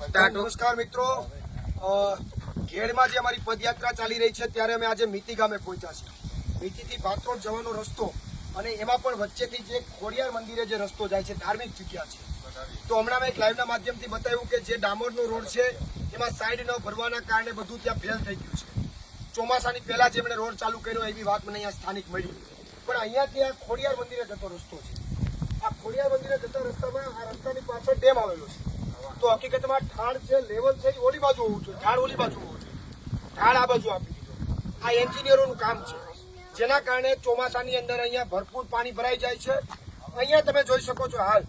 નમસ્કાર મિત્રો. ઘેડમાં જે અમારી પદયાત્રા ચાલી રહી છે, ત્યારે અમે આજે મીતી ગામે પહોંચ્યા છીએ. મીતીથી ભાત્રોડ જવાનો રસ્તો અને એમાં પણ વચ્ચેથી જે ખોડિયાર મંદિરે જે રસ્તો જાય છે, ધાર્મિક જગ્યા છે. તો હમણાં મેં એક લાઈવના માધ્યમથી બતાવ્યું કે જે ડામરનો રોડ છે, એમાં સાઈડ ન ભરવાના કારણે બધું ત્યાં ફેલ થઈ ગયું છે. ચોમાસાની પહેલા જેમણે રોડ ચાલુ કર્યો, એવી વાત મને અહીંયા સ્થાનિક મળી. પણ અહીંયાથી આ ખોડિયાર મંદિરે જતો રસ્તો છે. આ ખોડિયાર મંદિરે જતા રસ્તામાં આ રસ્તાની પાછળ ડેમ આવેલો છે. તો હકીકતમાં ઠાણ છે, લેવલ છે, એ ઓલી બાજુ હોવું જોઈએ. ઠાણ ઓલી બાજુ હોવું જોઈએ. ઠાણ આ બાજુ આપી દીધો. આ એન્જિનિયરોનું કામ છે. જેના કારણે ચોમાસાની અંદર અહીંયા ભરપૂર પાણી ભરાઈ જાય છે. અહીંયા તમે જોઈ શકો છો હાલ,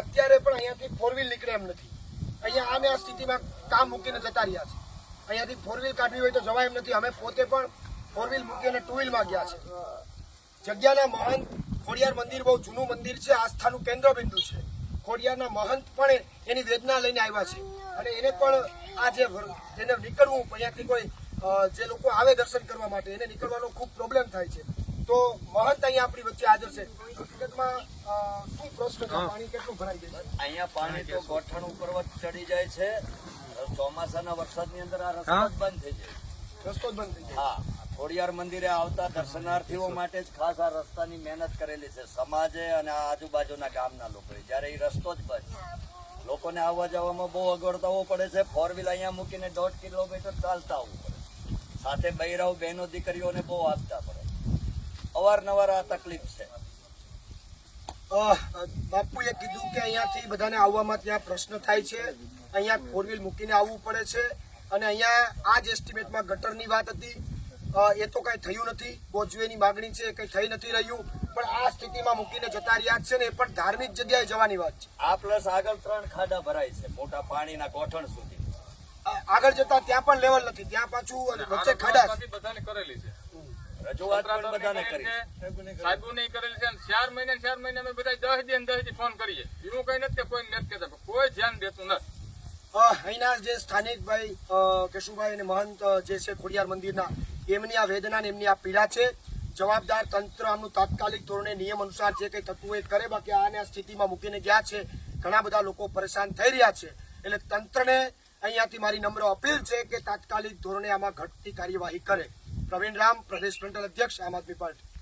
અત્યારે પણ અહીંયાથી ફોર વ્હીલ નીકળે એમ નથી. અહીંયા આને આ સ્થિતિમાં કામ મૂકીને જતા રહ્યા છે અહીંયાથી ફોર વ્હીલ કાઢવી હોય તો જવાય એમ નથી. અમે પોતે પણ ફોર વ્હીલ મૂકીને ટુ વ્હીલમાં ગયા છે જગ્યાના મહંત ખોડિયાર મંદિર બહુ જૂનું મંદિર છે. આસ્થાનું કેન્દ્ર બિંદુ છે. ખોડિયારના મહંત પણ એની વેદના લઈને આવ્યા છે. અને એને પણ આ જે એને નીકળવું અહીંયાથી કોઈ જે લોકો આવે દર્શન કરવા માટે એને નીકળવાનો ખૂબ પ્રોબ્લેમ થાય છે. તો મહંત અહીંયા આપણી વચ્ચે હાજર છે. હકીકતમાં શું પ્રશ્ન પાણી કેટલું ભરાઈ જાય છે? અહીંયા પાણી તો ગોઠણ ઉપર ચડી જાય છે. ચોમાસાના વરસાદની અંદર આ રસ્તો જ બંધ થઈ જાય. રસ્તો જ બંધ થઈ જાય. હા. ખોડિયાર મંદિરે આવતા દર્શનાર્થીઓ માટે જ ખાસ આ રસ્તાની મહેનત કરેલી છે. સમાજે અને આ આજુબાજુના ગામના લોકોએ. જ્યારે એ રસ્તો જ બંધ. લોકોને આવવા જવામાં બહુ અગવડતાઓ પડે છે. ફોર વ્હીલ અહીંયા મૂકીને દોઢ કિલોમીટર ચાલતા આવવું પડે. સાથે બૈરાવ બહેનો, દીકરીઓને બહુ આપતા પડે. અવારનવાર આ તકલીફ છે. બાપુએ કીધું કે અહીંયાથી બધાને આવવામાં ત્યાં પ્રશ્ન થાય છે. અહીંયા ફોર વ્હીલ મૂકીને આવવું પડે છે. અને અહીંયા આ જ એસ્ટિમેટમાં ગટરની વાત હતી. એ તો કઈ થયું નથી. બોજવેની માગણી છે કઈ થઈ નથી રહ્યું. પણ આ સ્થિતિમાં મૂકીને જતા રહ્યા છે ને એ પણ ધાર્મિક જગ્યાએ જવાની વાત છે. આ પ્લસ આગળ ત્રણ ખાડા ભરાય છે મોટા પાણીના ગોઠણ સુધી. આગળ જતા ત્યાં પણ લેવલ નથી. ત્યાં પાછું અને વચ્ચે ખાડા છે. બધાને કરેલી છે. રજૂઆત પણ બધાને કરી. છે. સાહેબો નહીં કરેલી છે ચાર મહિને ચાર મહિને અમે બધા દસ દિન દસ ફોન કરીએ. એવું કઈ નથી કે કોઈ નથી કહેતા કોઈ ધ્યાન દેતું નથી. અહીંના જે સ્થાનિકભાઈ કેશુભાઈ અને મહંત જે છે ખોડિયાર મંદિરના, એમની આ વેદના ને એમની આ પીડા છે. જવાબદાર તંત્ર આમનું તાત્કાલિક ધોરણે નિયમ અનુસાર જે કંઈ થતું હોય કરે, બાકી આને આ સ્થિતિમાં મૂકીને ગયા છે. ઘણા બધા લોકો પરેશાન થઈ રહ્યા છે. એટલે તંત્રને અહીંયાથી મારી નમ્ર અપીલ છે કે તાત્કાલિક ધોરણે આમાં ઘટતી કાર્યવાહી કરે. પ્રવીણ રામ પ્રદેશ ફ્રન્ટલ અધ્યક્ષ, આમ આદમી પાર્ટી.